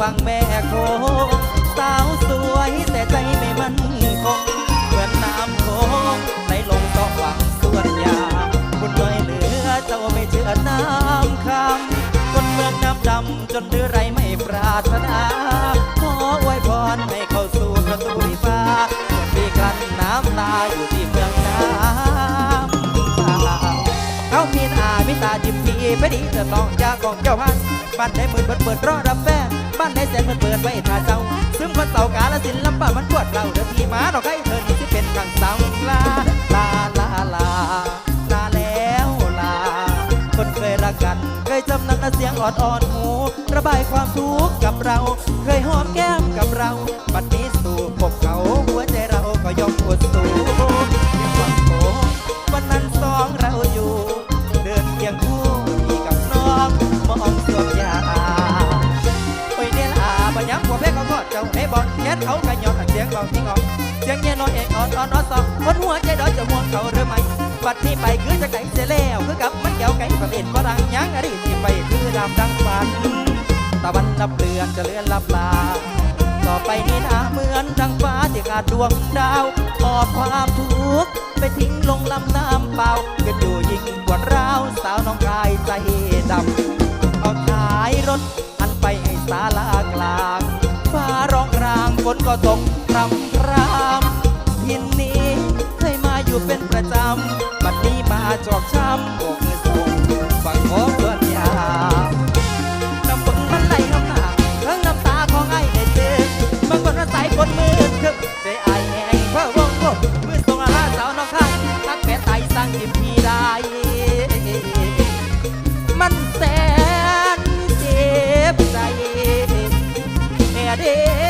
ฟังแม่โคงสาวสวยแต่ใจไม่มั่นคงเหมือนน้ำโคงไหลลงต่อฝั่งสวนยาคุณน้อยเหลือเจ้าไม่เชื่อน้ำคำคนเมืองน้ำดำจนเรือไรไม่ปรารถนาขออวยพรให้เข้าสู่ประตูฟ้าพี่กันน้ำตาอยู่ที่เมืองน้ำฟ้าเขามีน้ามีตาจิม ไปดีเถิดน้องยากของเจ้าพันบ้านไหนมืดเปิดเปิดรอรับแฟนบ้านไหนแสนเปิดเปิดไว้ท่าเจ้า ซึมคนเต่ากาละสินลำบากมันปวดเราเดือดทีมาดอกไก่เธอนี่สิเป็นขังสังลาลาลาลาลาแล้วลา คนเคยรักกันเคยจำนำและเสียงอ่อนอ่อนหูระบายความทุกข์กับเรา เคยหอมแก้มกับเราบัดนี้สู่พบเขาหัวใจเราก็ยอมอดสู้ เขากันย้อนเสียงเบาที่งอเสียงเงี้ยน้อยเองอ่อนอ่อนอ่อนสองคนหัวใจดอยจะห่วงเขาหรือไม่บัดนี้ไปคือจะไก่เสียแล้วคือกับมันเกี่ยวไก่ประเด็นฝรั่งยังอดีตที่ไปคือดำดังฝันตะวันลับเลือนจะเลื่อนลับลาต่อไปนี้นาเหมือนดังฟ้าที่ขาดดวงดาวหอบความทุกข์ไปทิ้งลงลำน้ำเปล่าก็อยู่ยิ่งกว่าราวสาวน้องกายใจดำเอาท้ายรถ ฝนก็ตกพรำพรามทินนี้เคยมาอยู่เป็นประจำบัดนี้มาจอกช้ำบอกเงินส่งฟังขอเพื่อนยาน้ำฝนมันไหลน้ำหนาทั้งน้ำตาของไอ้ในเจ็บบางคนว่าสายฝนมืดคึบใจไอ้แห้งเพื่อวงกเมื่อส่งอาหาสาวนอกข้างทักแผลไตสร้างยิมพี่ได้ มันแสนเจ็บใจแม่เด้